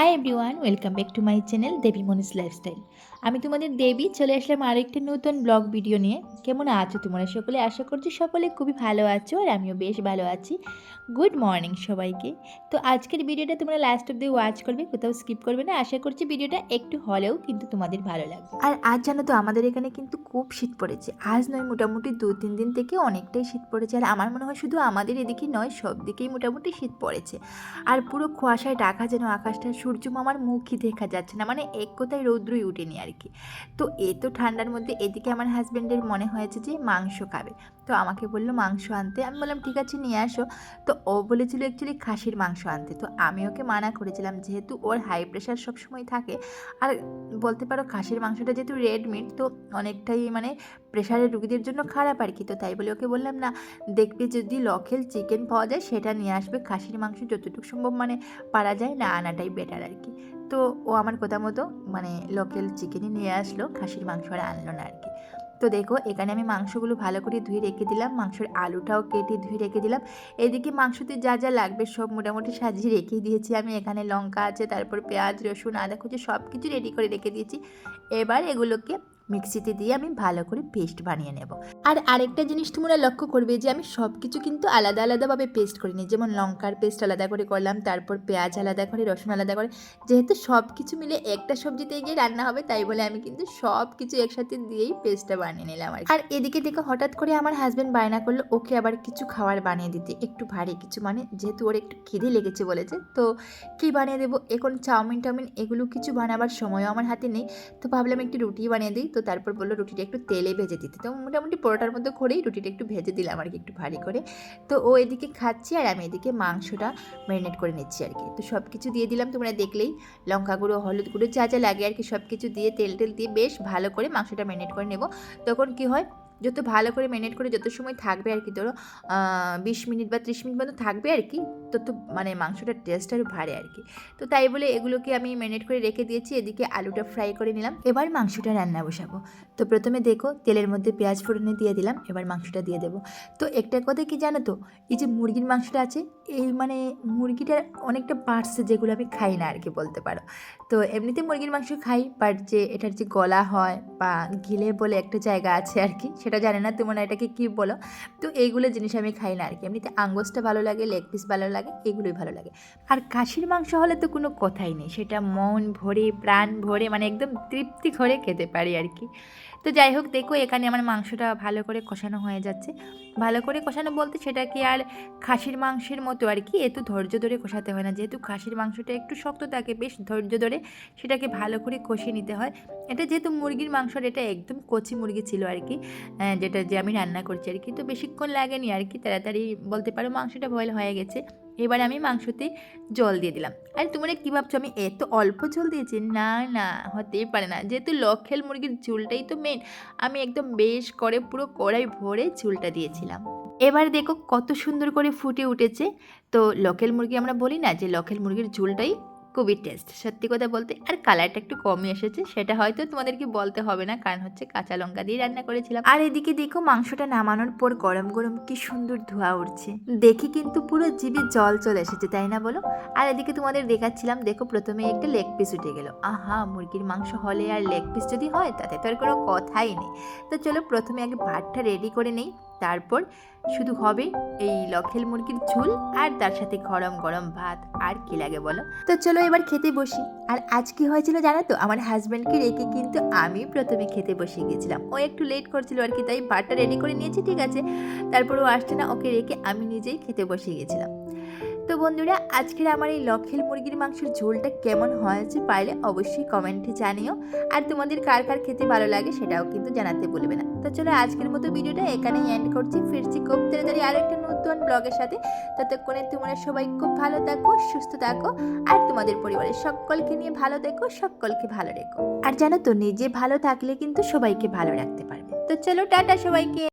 Everyone welcome back to my channel Debi Moni's lifestyle আমি তোমাদের দেবী, চলে আসলাম আরও একটি নতুন ব্লগ ভিডিও নিয়ে। কেমন আছো তোমরা সকলে? আশা করছি সকলে খুবই ভালো আছো আর আমিও বেশ ভালো আছি। গুড মর্নিং সবাইকে। তো আজকের ভিডিওটা তোমরা লাস্ট অব্দি ওয়াচ করবে, কোথাও স্কিপ করবে না। আশা করছি ভিডিওটা একটু হলেও কিন্তু তোমাদের ভালো লাগবে। আর আজ জানো তো, আমাদের এখানে কিন্তু খুব শীত পড়েছে। আজ নয়, মোটামুটি দু, তিন দিন থেকে অনেকটাই শীত পড়েছে। আর আমার মনে হয় শুধু আমাদের এদিকে নয়, সব দিকেই মোটামুটি শীত পড়েছে। আর পুরো কুয়াশায় ঢাকা যেন আকাশটা সূর্য মামার মুখই দেখা যাচ্ছে না। মানে এক কথায় রৌদ্রই উঠেনি আর কি। তো এ তো ঠান্ডার মধ্যে এদিকে আমার হাজব্যান্ডের মনে হয়েছে যে মাংস খাবে। তো আমাকে বলল, মাংস আনতে। আমি বললাম, ঠিক আছে, নিয়ে আসো। তো ও বলেছিল অ্যাকচুয়ালি খাসির মাংস আনতে। তো আমি ওকে মানা করেছিলাম, যেহেতু ওর হাই প্রেশার সবসময় থাকে। আর বলতে পারো, খাসির মাংসটা যেহেতু রেড মিট তো অনেকটাই মানে প্রেশারের রুগীদের জন্য খারাপ আর কি। তো তাই বলে ওকে বললাম, না, দেখবে যদি লকেল চিকেন পাওয়া যায়, সেটা নিয়ে আসবে। খাসির মাংস যতটুকু সম্ভব মানে পারা যায়, না আনাটাই বেটার আর কি। তো ও আমার কথা মতো মানে লোকাল চিকেনই নিয়ে আসলো, খাসির মাংস আর আনলো না আর কি। তো দেখো, এখানে আমি মাংসগুলো ভালো করে ধুয়ে রেখে দিলাম। মাংসের আলুটাও কেটে ধুয়ে রেখে দিলাম। এদিকে মাংসতে যা যা লাগবে সব মোটামুটি সাজিয়ে রেখে দিয়েছি আমি। এখানে লঙ্কা আছে, তারপর পেঁয়াজ, রসুন, আদা কুচি সব কিছু রেডি করে রেখে দিয়েছি। এবার এগুলোকে মিক্সিতে দিয়ে আমি ভালো করে পেস্ট বানিয়ে নেব। আর আরেকটা জিনিস তোমরা লক্ষ্য করবে যে, আমি সব কিছু কিন্তু আলাদা আলাদাভাবে পেস্ট করিনি যেমন লঙ্কার পেস্ট আলাদা করে করলাম, তারপর পেঁয়াজ আলাদা করে, রসুন আলাদা করে। যেহেতু সব কিছু মিলে একটা সবজিতে গিয়ে রান্না হবে, তাই বলে আমি কিন্তু সব কিছু একসাথে দিয়েই পেস্টটা বানিয়ে নিলাম আর আর এদিকে দেখে, হঠাৎ করে আমার হাজব্যান্ড বায়না করল, ওকে আবার কিছু খাবার বানিয়ে দিতে। একটু ভারী কিছু মানে যেহেতু ওর একটু খিদে লেগেছে বলেছে, তো কী বানিয়ে দেবো? এখন চাউমিন টাউমিন এগুলো কিছু বানাবার সময়ও আমার হাতে নেই, তো ভাবলাম একটু রুটি বানিয়ে দিই। তো তারপর বলল রুটিটা একটু তেলে ভেজে দিতে। তো মোটামুটি পরোটার মধ্যে করেই রুটিটা একটু ভেজে দিলাম আর কি, একটু ভারী করে। তো ও এদিকে খাচ্ছি আর আমি এদিকে মাংসটা ম্যারিনেট করে নিচ্ছি আর কি। তো সব কিছু দিয়ে দিলাম, তোমরা দেখলেই। লঙ্কা গুঁড়ো, হলুদ গুঁড়ো, যা যা লাগে আর কি সব কিছু দিয়ে, তেল টেল দিয়ে বেশ ভালো করে মাংসটা ম্যারিনেট করে নেব। তখন কি হয় যত ভালো করে ম্যারিনেট করে যত সময় থাকবে আর কি, ধরো বিশ মিনিট বা ত্রিশ মিনিট মতো থাকবে আর কি, তত মানে মাংসটার টেস্ট আরও ভারে আর কি। তো তাই বলে এগুলোকে আমি ম্যারিনেট করে রেখে দিয়েছি, এদিকে আলুটা ফ্রাই করে নিলাম। এবার মাংসটা রান্না বসাবো। তো প্রথমে দেখো, তেলের মধ্যে পেঁয়াজ ফোড়নে দিয়ে দিলাম, এবার মাংসটা দিয়ে দেবো। তো একটা কথা কি জানো তো, এই যে মুরগির মাংসটা আছে, এই মানে মুরগিটার অনেকটা পার্টস যেগুলো আমি খাই না আর কি বলতে পারো। তো এমনিতে মুরগির মাংস খাই বাট যে এটার যে গলা হয় বা গিলে বলে একটা জায়গা আছে আর কি, সেটা জানে না তোমরা এটাকে কী বলো? তো এইগুলো জিনিস আমি খাই না আর কি। এমনিতে আঙ্গসটা ভালো লাগে লেগ পিস ভালো লাগে, এগুলোই ভালো লাগে। আর খাসির মাংস হলে তো কোনো কথাই নেই, সেটা মন ভরে, প্রাণ ভরে মানে একদম তৃপ্তি করে খেতে পারি আর কি। তো যাই হোক, দেখো এখানে আমার মাংসটা ভালো করে কষানো হয়ে যাচ্ছে। ভালো করে কষানো বলতে সেটা কি আর খাসির মাংসের মতো আর কি, এত ধৈর্য ধরে কষাতে হয় না। যেহেতু খাসির মাংসটা একটু শক্ত থাকে, বেশ ধৈর্য ধরে সেটাকে ভালো করে কষিয়ে নিতে হয়। এটা যেহেতু মুরগির মাংসর এটা একদম কচি মুরগি ছিল আর কি। যেটা যে আমি রান্না করছি আর কি। তো বেশিক্ষণ লাগেনি আর কি, তাড়াতাড়ি বলতে পারো মাংসটা বয়েল হয়ে গেছে। এবার আমি মাংসতে জল দিয়ে দিলাম। আর তোমরা কী ভাবছ, আমি এত অল্প জল দিয়েছি? না না, হতেই পারে না। যেহেতু লক্ষেল মুরগির ঝুলটাই তো মেন আমি একদম বেশ করে পুরো কড়াই ভরে ঝুলটা দিয়েছিলাম। এবার দেখো কত সুন্দর করে ফুটে উঠেছে। তো লোকেল মুরগি আমরা বলি না যে লোকেল মুরগির ঝুলটাই খুবই টেস্ট। সত্যি কথা বলতে, আর কালারটা একটু কমই এসেছে, সেটা হয়তো তোমাদেরকে বলতে হবে না, কারণ হচ্ছে কাঁচা লঙ্কা দিয়ে রান্না করেছিলাম। আর এদিকে দেখো মাংসটা নামানোর পর গরম গরম কি সুন্দর ধোয়া উঠছে দেখি কিন্তু পুরো জিভে জল চলে এসেছে, তাই না বলো? আর এদিকে তোমাদের দেখাচ্ছিলাম, দেখো প্রথমে একটা লেগ পিস উঠে গেল। আহা, মুরগির মাংস হলে আর লেগ পিস যদি হয়, তাতে তো আর কোনো কথাই নেই। তো চলো প্রথমে আগে ভাতটা রেডি করে নেই। তারপর শুধু হবে এই লখেল মুরগির ঝোল আর তার সাথে গরম গরম ভাত। আর কি লাগে বলো? তো চলো এবার খেতে বসি। আর আজ কি হয়েছিল জানো তো? আমার হাজব্যান্ডকে রেখে কিন্তু আমি প্রথমে খেতে বসে গিয়েছিলাম। ও একটু লেট করছিল আর কি, তাই ভাতটা রেডি করে নিয়েছি, ঠিক আছে। তারপর ও আসছে না, ওকে রেখে আমি নিজেই খেতে বসে গিয়েছিলাম। তো বন্ধুরা, আজকের আমার এই লক্ষেল মুরগির মাংসের ঝোলটা কেমন হয়েছে পারলে অবশ্যই কমেন্টে জানিও। আর তোমাদের কার কার খেতে ভালো লাগে সেটাও কিন্তু জানাতে বলবে না। তো চলো আজকের মতো ভিডিওটা এখানেই এন্ড করছি। ফিরছি খুব তাড়াতাড়ি আরও একটা নতুন ব্লগের সাথে। ততক্ষণে তোমরা সবাই খুব ভালো থাকো, সুস্থ থাকো, আর তোমাদের পরিবারের সকলকে নিয়ে ভালো দেখো সকলকে ভালো রেখো। আর জানো তো, নিজে ভালো থাকলে কিন্তু সবাইকে ভালো রাখতে পারবে। তো চলো, টাটা সবাইকে।